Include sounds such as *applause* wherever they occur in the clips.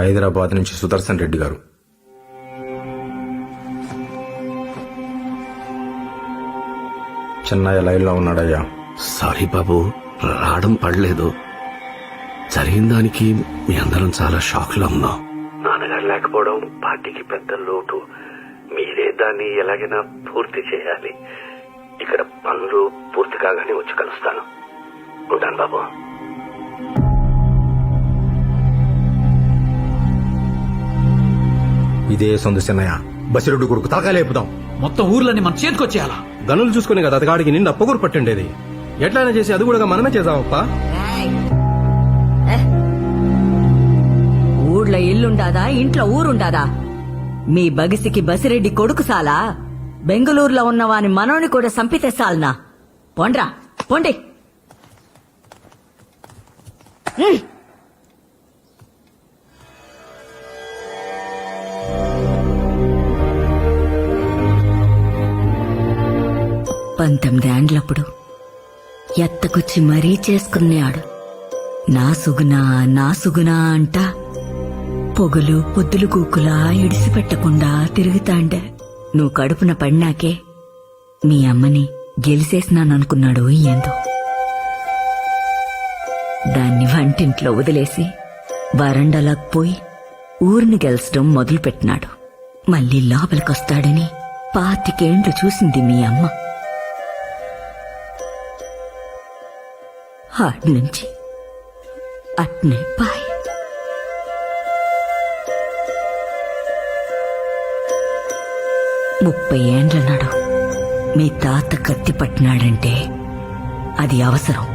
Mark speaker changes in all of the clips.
Speaker 1: హైదరాబాద్ నుంచి సుదర్శన్ రెడ్డి గారు. చెన్నయ్య లైన్లో ఉన్నాడయ్యా.
Speaker 2: సారీ బాబు రావడం పడలేదు. జరిగిన దానికి మీ అందరం చాలా షాక్లో ఉన్నాం. నాన్నగారు లేకపోవడం పార్టీకి పెద్ద లోటు. మీరే దాన్ని ఎలాగైనా పూర్తి చేయాలి. ఇక్కడ పనులు పూర్తి కాగానే వచ్చి కలుస్తాను. ఉంటాను బాబు.
Speaker 1: ఇదే చెన్నయ్య. బసిరెడ్డి కొడుకు తలకాయ లేపుదాం.
Speaker 3: మొత్తం ఊర్లన్నీ మన చేతికొచ్చేయాలా
Speaker 4: గనులు చూసుకునే కదా అతగాడికి నిండా పొగురు పట్టుండేది. ఎట్లయినా చేసి అది కూడా మనమే చేద్దామప్పా.
Speaker 5: ఊళ్ళో ఇల్లుండాదా? ఇంట్లో ఊరుండాదా? మీ బగిసికి బసిరెడ్డి కొడుకు సాలా? బెంగళూరులో ఉన్నవాని మనోని కూడా సంపితే సాల్నా? పోండ్రా పోండి. పంతొమ్మిదేండ్లప్పుడు ఎత్తకొచ్చి మరీ చేసుకున్నాడు నా సుగునా నా సుగునా అంట పొగలు పొద్దులు కూకులా ఇడిసిపెట్టకుండా తిరుగుతాండే. నువ్వు కడుపున పడినాకే మీ అమ్మని గెలిసేసినాననుకున్నాడు ఏందో. దాన్ని వంటింట్లో వదిలేసి వరండాలకు పోయి ఊరిని గెలిచడం మొదలుపెట్టినాడు. మళ్ళీ లోపలికొస్తాడని పాతికేండ్లు చూసింది మీ అమ్మ. నుంచి అట్నే బాయ్. ముప్పై ఏండ్ల నాడు మీ తాత కత్తి పట్టినాడంటే అది అవసరం.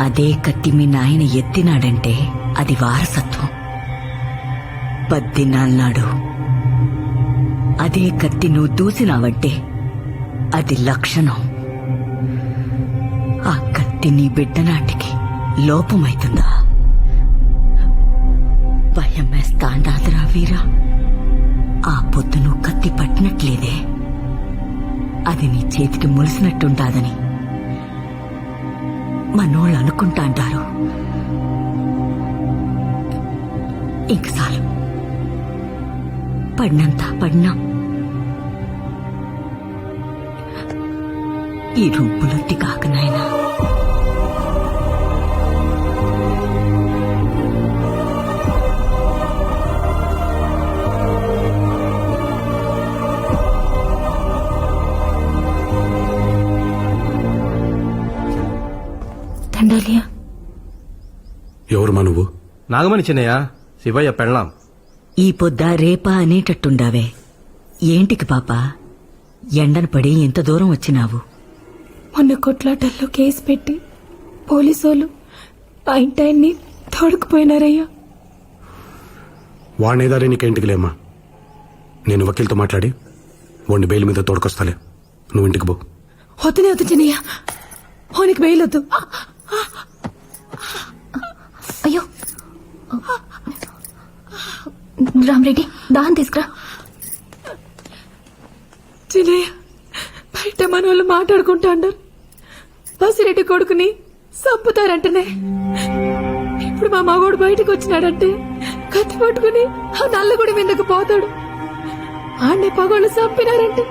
Speaker 5: అదే కత్తి మీ నాయన ఎత్తినాడంటే అది వారసత్వం. పద్దినాడు అదే కత్తి నువ్వు దూసినావంటే అది లక్షణం. ఆ కత్తి నీ బిడ్డ నాటికి లోపమైతుందా? భయం వేస్తాండాదిరా వీరా. ఆ పొద్దును కత్తి పట్టినట్లేదే. అది నీ చేతికి ములిసినట్టుంటాదని మనోళ్ళు అనుకుంటా అంటారు ఇంక చాలు. పడినంత పడినా. ఈ రూపులొత్తి కాక నాయనా
Speaker 2: ఎవరు మా నువ్వు?
Speaker 4: నాగమణి చిన్నయ్య శివయ్య పెళ్ళాం.
Speaker 5: ఈ పొద్ద రేపా అనేటట్టుండావే. ఏంటికి పాపా? ఎండన పడి ఎంత దూరం వచ్చినావు.
Speaker 6: మొన్న కొట్లాటల్లో కేసు పెట్టి పోలీసోళ్ళు ఆ ఇంటాయన్ని తోడుకుపోయినారయ్యా.
Speaker 2: వాణ్ణేదారే నీకేంటికి లేమ్మా? నేను వకీల్తో మాట్లాడి వాడిని బెయిల్ మీద తోడుకొస్తాలే. నువ్వు ఇంటికి పో.
Speaker 6: వద్దునే వద్దు చిన్నయ్య. ఓనికి వేయలొద్దు
Speaker 7: అయ్యో. రామరెడ్డి దాహం తీసుకురా.
Speaker 6: చిన్నయ్య బయట మన వాళ్ళు మాట్లాడుకుంటా అన్నారు బసిరెడ్డి కొడుకుని చంపుతారంటనే. ఇప్పుడు మా మగోడు బయటకు వచ్చినాడంటే కత్తి పట్టుకుని ఆ నల్లగుడి మీదకు పోతాడు. ఆడిని పగోళ్ళు చంపినారంటే.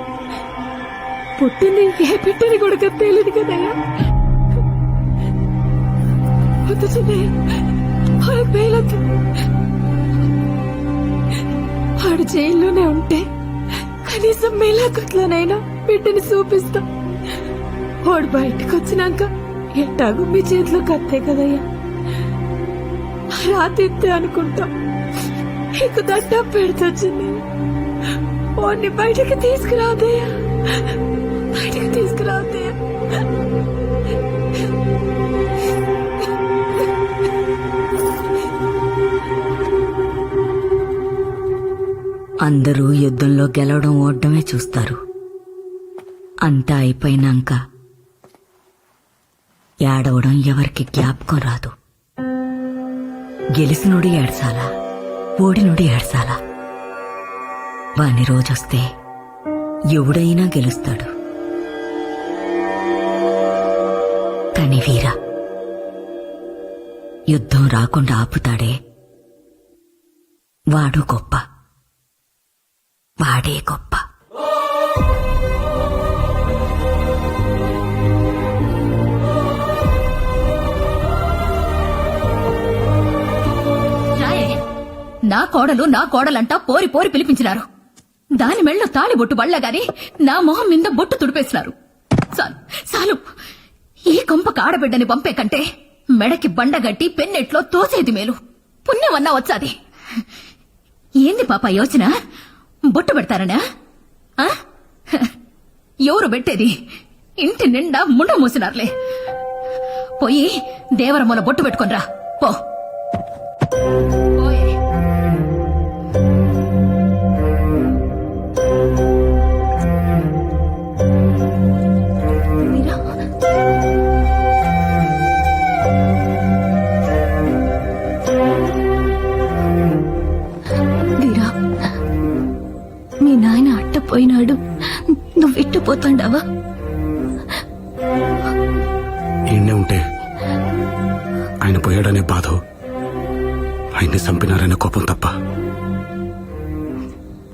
Speaker 6: పుట్టింది ఏ పెట్టని కొడుకు తెలియదు కదయ్యా. వద్దు చిన్నయ్య వాళ్ళకి వేయలొద్దు వాడు జైల్లోనే ఉంటే కనీసం మేలాకట్లోనైనా బిడ్డని చూపిస్తా. వాడు బయటకు వచ్చినాక ఎట్టాగు మీ చేతిలో కత్తే కదయ్యా. రాతిత్తే అనుకుంటా. నీకు దట్ట పెడుతొచ్చింది వాడిని బయటకు తీసుకురాదయ్యా బయటకు తీసుకురాదయ్యా
Speaker 5: అందరూ యుద్ధంలో గెలవడం ఓడమే చూస్తారు. అంతా అయిపోయినాక ఏడవడం ఎవరికి జ్ఞాపకం రాదు. గెలిసినుడి ఏడ్సాలా ఓడినుడి ఏడ్సాలా వాని రోజొస్తే ఎవడైనా గెలుస్తాడు. కాని వీరా యుద్ధం రాకుండా ఆపుతాడే
Speaker 8: వాడు గొప్ప. వాడే గొప్ప.
Speaker 7: నా కోడలు నా కోడలంటా పోరి పోరి పిలిపించినారు. దాని మెళ్ళ తాళి బొట్టు బళ్ళగాని నా మొహం మీద బొట్టు తుడిపేసినారు. చాలు చాలు. ఈ కొంప కాడబిడ్డని పంపే కంటే మెడకి బండగట్టి పెన్నెట్లో తోసేది మేలు. పుణ్యమన్నా వచ్చాది. ఏంది పాప యోచన? బొట్టు పెడతారనా? ఆ? ఎవరు పెట్టేది? ఇంటి నిండా ముండ మూసినారులే. పోయి దేవరమూల బొట్టు పెట్టుకొనిరా పో. పోయినాడు. నువ్వు ఇట్టుపోతాండావా
Speaker 1: ఈయనే ఉంటే ఆయన పోయాడనే బాధ. ఆయన్ని చంపినారనే కోపం తప్ప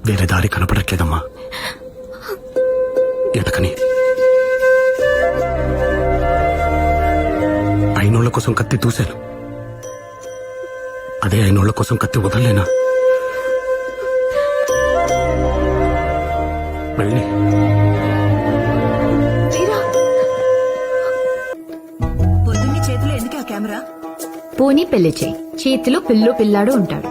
Speaker 1: వేరే దారి కనపడట్లేదమ్మా. ఎటకని అయినోళ్ళ కోసం కత్తి దూశాను అదే అయినోళ్ళ కోసం కత్తి వదలలేనా? వెళ్ళి.
Speaker 8: పొద్దున్నే చేతిలో ఎందుకు ఆ కెమెరా?
Speaker 9: పోనీ పెళ్ళి చేయి. చేతిలో పిల్లు పిల్లాడు ఉంటాడు.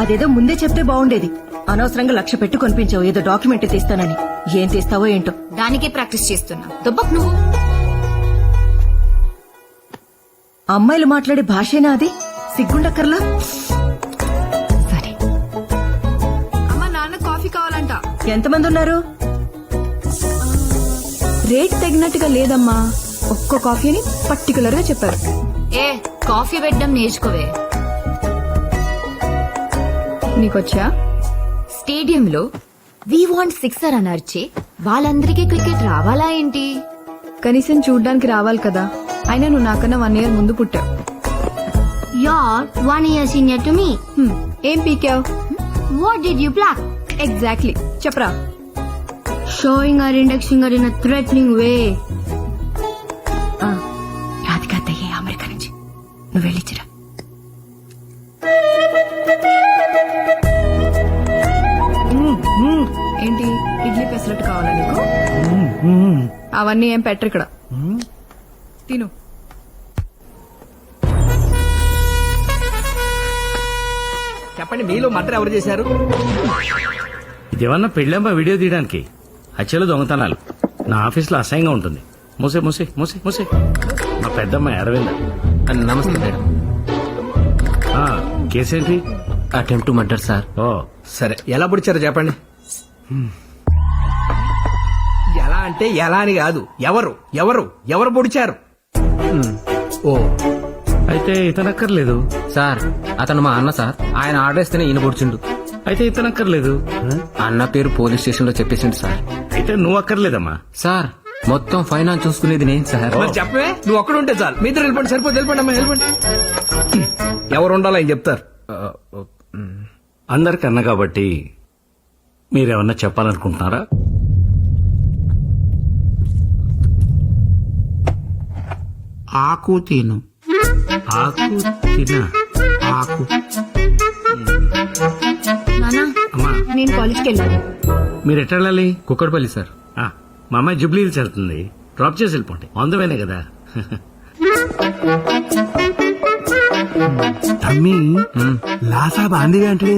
Speaker 8: అదేదో ముందే చెప్తే బాగుండేది. అనవసరంగా లక్ష పెట్టి కొనిపించావు. ఏదో డాక్యుమెంట్ తీస్తానని. ఏం తీస్తావో ఏంటో.
Speaker 9: దానికే ప్రాక్టీస్ చేస్తున్నా. దుబ్బక్ నువ్వు.
Speaker 8: అమ్మాయిలు మాట్లాడే భాషేనా అది? సిగ్గుండక్కర్లా? ఎంతమంది ఉన్నారు
Speaker 10: రేట్ తగినట్టుగా లేదమ్మా. ఒక్కో కాఫీ అని పర్టికులర్గా చెప్పారు.
Speaker 9: ఏ కాఫీ పెట్టడం నేర్చుకోవే.
Speaker 10: నీకొచ్చా?
Speaker 9: స్టేడియంలో వి వాంట్ సిక్సర్ అని అరిచి వాళ్ళందరికీ క్రికెట్ రావాలా ఏంటి?
Speaker 10: కనీసం చూడ్డానికి రావాలి కదా. అయినా నువ్వు నాకన్నా వన్ ఇయర్ ముందు పుట్టావు.
Speaker 11: You're one year senior to me.
Speaker 10: హ్మ్, ఏం పీకావు?
Speaker 11: What did you pluck?
Speaker 10: Exactly చెప్పరా
Speaker 11: Showing our index finger in a threatening way.
Speaker 8: Radhika అత్తయ్యే America నుంచి నువ్వు వెళ్ళిచ్చిరా
Speaker 10: ఏంటి ఇడ్లీ పెసరట్టు కావాలా నీకు అవన్నీ ఏం పెట్టరు ఇక్కడ తిను
Speaker 4: చెప్పండి మీలో మర్డర్ ఎవరు చేశారు?
Speaker 12: ఇదేమన్నా పెళ్ళమ్మా వీడియో తీయడానికి? హత్యలు దొంగతనాలు. నా ఆఫీస్లో అసహ్యంగా ఉంటుంది. మూసే మూసే మూసే మూసే. మా పెద్దమ్మ అరవింద.
Speaker 13: నమస్తే మేడం.
Speaker 12: ఆ, కేసేంటి?
Speaker 13: Attempt murder sir.
Speaker 12: ఓ.
Speaker 4: సరే. ఎలా పుడిచారో చెప్పండి. ఎలా అంటే ఎలా అని కాదు. ఎవరు ఎవరు ఎవరు పొడిచారు? ఓ.
Speaker 12: అయితే ఇతనక్కర్లేదు.
Speaker 13: సార్ అతను మా అన్న సార్. ఆయన ఆర్డర్ ఇస్తేనే ఈయన పొడిచిండు.
Speaker 12: అయితే ఇతనక్కర్లేదు.
Speaker 13: అన్న పేరు పోలీస్ స్టేషన్లో చెప్పేసిండు సార్.
Speaker 12: అయితే నువ్వు అక్కర్లేదమ్మా
Speaker 13: సార్ మొత్తం ఫైనాన్స్ చూసుకునేది నేను సార్.
Speaker 4: మరి చెప్పవే? నువ్వు ఒక్కడు ఉంటే చాలు. మీ ఇద్దరు వెళ్ళిపోండి సరిపోతే వెళ్ళిపోండి అమ్మా వెళ్ళిపోండి. ఎవరు ఉండాలో ఆయన చెప్తారు.
Speaker 12: అందరికి అన్న కాబట్టి మీరేమన్నా చెప్పాలనుకుంటున్నారా?
Speaker 14: ఆకు తిను.
Speaker 12: ఆకు తినా
Speaker 14: ఆకు.
Speaker 9: నానా
Speaker 12: అమ్మా.
Speaker 9: నేను కాలేజ్కి వెళ్ళాలి
Speaker 12: మీరు ఎట్లా వెళ్ళాలి
Speaker 13: కుక్కడపల్లి సార్.
Speaker 12: ఆ, మా అమ్మాయి జుబ్లీ హిల్స్ వెళ్తుంది. డ్రాప్ చేసి వెళ్ళిపోండి. అందమేనే కదా. *laughs*
Speaker 14: తమ్మి లాసా బాందిగా అంటే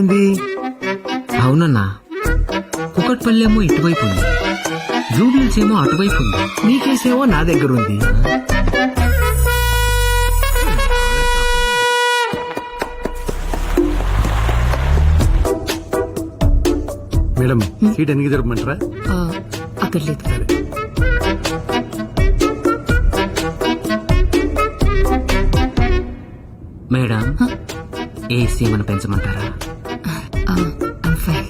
Speaker 13: అవునన్నా. కుక్కడపల్లి ఏమో ఇటువైపు ఉంది. జూబిల్స్ ఏమో అటువైపు ఉంది.
Speaker 14: నీ కేసేమో నా దగ్గర ఉంది
Speaker 1: మేడం సీట్ ఎన్నికి జరపమంటారా?
Speaker 9: అక్కర్లేదు
Speaker 13: మేడం ఏసీ ఏమైనా పెంచమంటారా?
Speaker 9: ఫైన్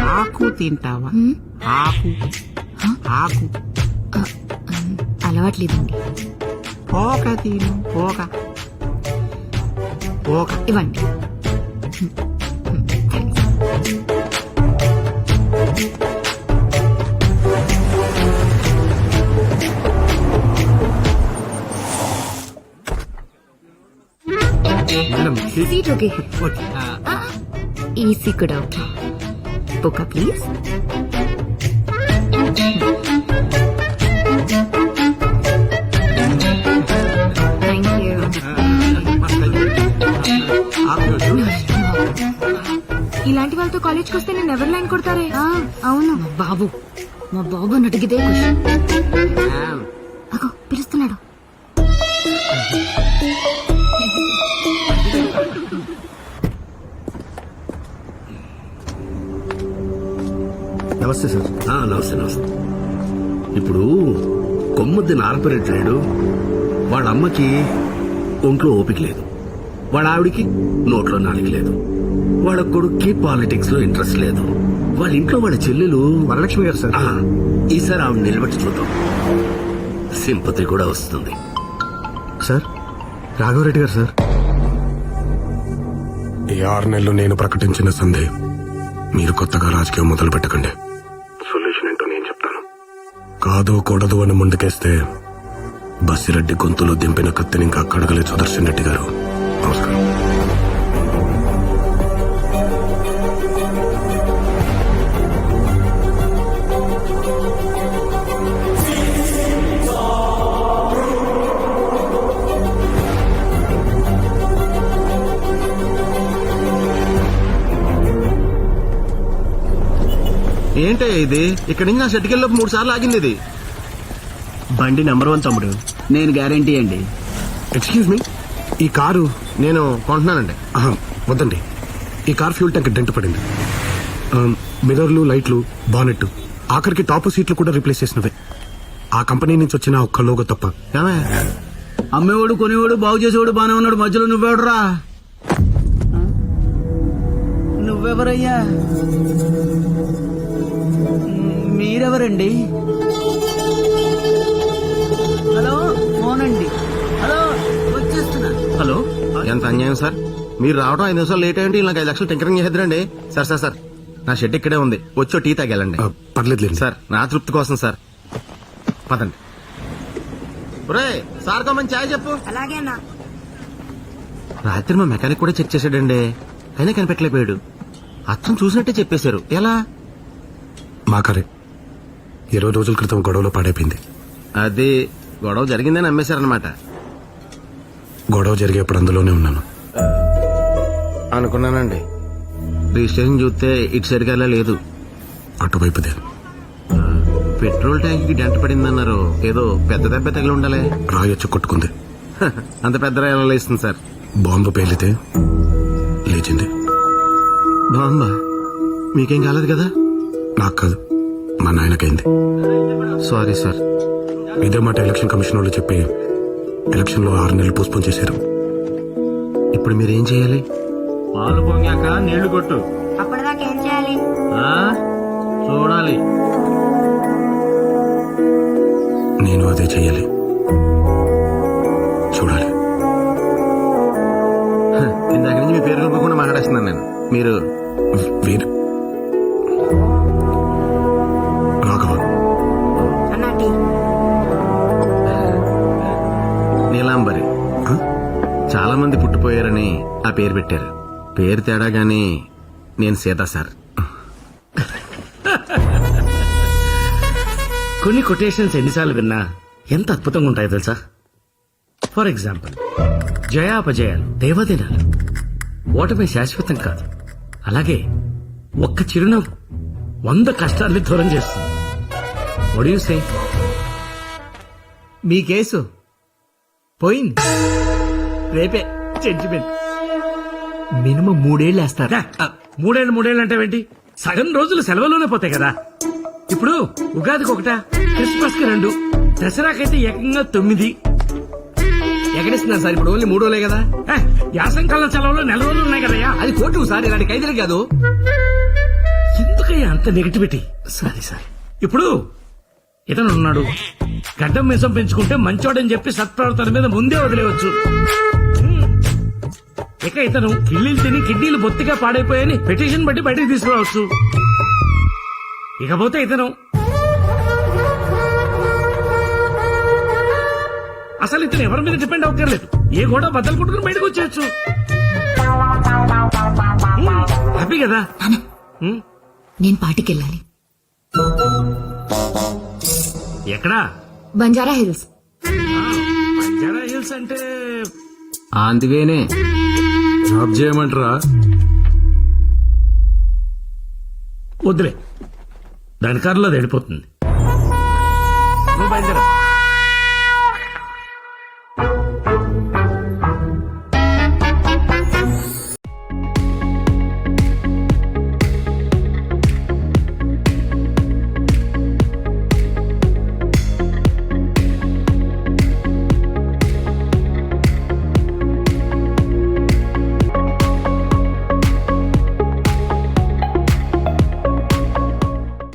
Speaker 14: ఆకు తింటావా? ఆకు. ఆకు.
Speaker 9: అలవాట్లేదండి.
Speaker 14: పోక తిను పోక.
Speaker 15: పోక.
Speaker 9: ఇవ్వండి. Seat okay. ఈసీ కూడా ఓకే. Book please.
Speaker 11: ఇలాంటి వాళ్ళతో కాలేజ్కి వస్తే నేను ఎవరు లైన్ కొడతారే. అవును.
Speaker 9: మా బాబు మా బాబు అన్నట్టుగా
Speaker 15: నమస్తే సార్.
Speaker 2: ఆ, నమస్తే నమస్తే. ఇప్పుడు కొమ్ముద్ది నారపరెడ్డి లేడు వాళ్ళ అమ్మకి ఒంట్లో ఓపిక లేదు. వాళ్ళ ఆవిడికి నోట్లో నాలుగు లేదు. వాళ్ళ కొడుక్కి పాలిటిక్స్లో ఇంట్రెస్ట్ లేదు. వాళ్ళ ఇంట్లో వాళ్ళ చెల్లెలు
Speaker 15: వరలక్ష్మి గారు సార్.
Speaker 2: ఈసారి ఆవిడ నిలబెట్టి చూద్దాం. సింపతి కూడా వస్తుంది.
Speaker 15: సార్ రాఘవరెడ్డి గారు సార్.
Speaker 1: ఈ ఆరు నెలలు నేను ప్రకటించిన సందే మీరు కొత్తగా రాజకీయం మొదలు పెట్టకండి కాదు కూడదు అని ముందుకేస్తే బస్సిరెడ్డి గొంతులో దింపిన కత్తిని ఇంకా కడగలేదు సుదర్శన్ రెడ్డి గారు. నమస్కారం.
Speaker 15: ఏంటే ఇది? ఇక్కడ నుంచి నా షెట్కెళ్ళి మూడు సార్లు ఆగింది ఇది. బండి నెంబర్ వన్ తమ్ముడు. నేను గ్యారంటీ అండి.
Speaker 1: ఎక్స్క్యూజ్ మీ ఈ కారు
Speaker 15: నేను కొంటున్నానండి.
Speaker 1: ఆహా, వద్దండి. ఈ కార్ ఫ్యూల్ ట్యాంక్ డెంట్ పడింది. ఆ, మిర్రర్లు లైట్లు బానెట్ ఆఖరికి టాప్ సీట్లు కూడా రీప్లేస్ చేసినవే. ఆ కంపెనీ నుంచి వచ్చిన ఒక్క లోగో తప్ప.
Speaker 15: ఏమే? అమ్మేవాడు కొనేవాడు బాగు చేసేవాడు బానే ఉన్నాడు. మధ్యలో నువ్వెవడురా నువ్వెవరయ్యా? మీరెవరండి? హలో ఫోనండి. హలో వచ్చేస్తున్నా.
Speaker 12: హలో
Speaker 15: ఎంత అన్యాయం సార్? మీరు రావడం ఐదు నిమిషాలు లేట్ అయ్యండి నాకు ఐదు లక్షలు టెంకరింగ్ చేద్దరండి సార్ సార్ సార్ నా షెడ్ ఇక్కడే ఉంది. వచ్చో టీ తాగెళ్ళండి
Speaker 1: ఆ, పర్లేదులేండి.
Speaker 15: సార్ నా తృప్తి కోసం సార్. పదండి. ఒరే సార్తో మంచి ఛాయ్ చెప్పు.
Speaker 5: అలాగేనా
Speaker 15: రాత్రి మా మెకానిక్ కూడా చెక్ చేశాడండి. అయినా కనిపెట్టలేకపోయాడు. అచ్చం చూసినట్టే చెప్పేశారు. ఎలా?
Speaker 1: మా కారే ఇరవై రోజుల క్రితం గొడవలో పాడైపోయింది.
Speaker 15: అది గొడవ జరిగిందని అమ్మేశారనమాట
Speaker 1: గొడవ జరిగేప్పుడు అందులోనే ఉన్నాను.
Speaker 15: అనుకున్నానండి. రిజిస్ట్రేషన్ చూస్తే ఇటు సరిగా లేదు.
Speaker 1: అటువైపుదే.
Speaker 15: పెట్రోల్ ట్యాంక్కి డెంట పడిందన్నారు. ఏదో పెద్ద దెబ్బ తగిలి ఉండాలి.
Speaker 1: రాయొచ్చు కొట్టుకుంది. *laughs*
Speaker 15: అంత పెద్ద రాయలు లేస్తుంది సార్?
Speaker 1: బాంబు పేలితే లేచింది.
Speaker 15: బాంబా? మీకేం కాలేదు కదా?
Speaker 1: నాకు కాదు. మా నాయనకైంది?
Speaker 15: సారీ సార్
Speaker 1: ఇదే మాట ఎలక్షన్ కమిషన్ వాళ్ళు చెప్పి ఎలక్షన్లో ఆరు నెలలు పోస్ట్పోన్ చేశారు.
Speaker 15: ఇప్పుడు మీరేం చేయాలి?
Speaker 12: పాలు పొంగాక నీళ్ళు కొట్టు.
Speaker 5: అప్పటిదాకా ఏం చేయాలి?
Speaker 12: ఆ? చూడాలి.
Speaker 1: నేను అదే చెయ్యాలి చూడాలి.
Speaker 15: హ, ఇందాక నుంచి మీ పేరు కలపకుండా మాట్లాడేస్తున్నాను నేను. మీరు పేరు పెట్టారు. పేరు తేడా గాని నేను సీత సార్.
Speaker 12: కొన్ని కొటేషన్స్ ఎన్నిసార్లు విన్నా ఎంత అద్భుతంగా ఉంటాయో తెలుసా? ఫర్ ఎగ్జాంపుల్ జయాపజయాలు దేవదినాలు. ఓటమి శాశ్వతం కాదు. అలాగే ఒక్క చిరునవ్వు వంద కష్టాల్ని దూరం చేస్తుంది. ఒడియూసే
Speaker 4: మీ కేసు పోయింది. రేపే జడ్జిమెంట్. మినిమం మూడేళ్ళు వేస్తారు
Speaker 12: మూడేళ్ళు మూడేళ్ళు అంటే ఏంటి? సగం రోజులు సెలవులోనే పోతాయి కదా. ఇప్పుడు ఉగాదికి ఒకట క్రిస్మస్కి రెండు దసరాకైతే ఏకంగా తొమ్మిది.
Speaker 4: ఎక్కడిస్తున్నారు సార్ ఇప్పుడు ఓన్లీ మూడోలే కదా.
Speaker 12: యాసంకాలం సెలవులు నెల రోజులు ఉన్నాయి కదయ్యా
Speaker 4: అది కోర్టు సార్ ఇలాంటి ఖైదీలు కాదు.
Speaker 12: ఎందుకయ్యా అంత నెగటివిటీ? సరే సరే. ఇప్పుడు ఇతను ఉన్నాడు గడ్డం మీసం పెంచుకుంటే మంచోడని చెప్పి సత్ప్రవర్తన మీద ముందే వదిలేవచ్చు. ఇక ఇతను కిళ్ళీలు తిని కిడ్నీలు బొత్తిగా పాడైపోయాయని పిటిషన్ బట్టి బయటికి తీసుకురావచ్చు. ఇకపోతే ఇతను అసలు ఇతను ఎవరి మీద డిపెండ్ అవ్వక్కర్లేదు. ఏ గోడ బద్దలు కొట్టుకుని బయటకు వచ్చేయచ్చు. హ్యాపీ కదా? హ్మ్,
Speaker 9: నేను పార్టీకి వెళ్ళాలి
Speaker 12: ఎక్కడా?
Speaker 9: బంజారా హిల్స్.
Speaker 12: బంజారా హిల్స్ అంటే
Speaker 13: అందువేనే.
Speaker 1: జాబ్ చేయమంటారా?
Speaker 12: వద్దులే. దాని కారులో అది వెళ్ళిపోతుంది. నువ్వు బయలుదేరా.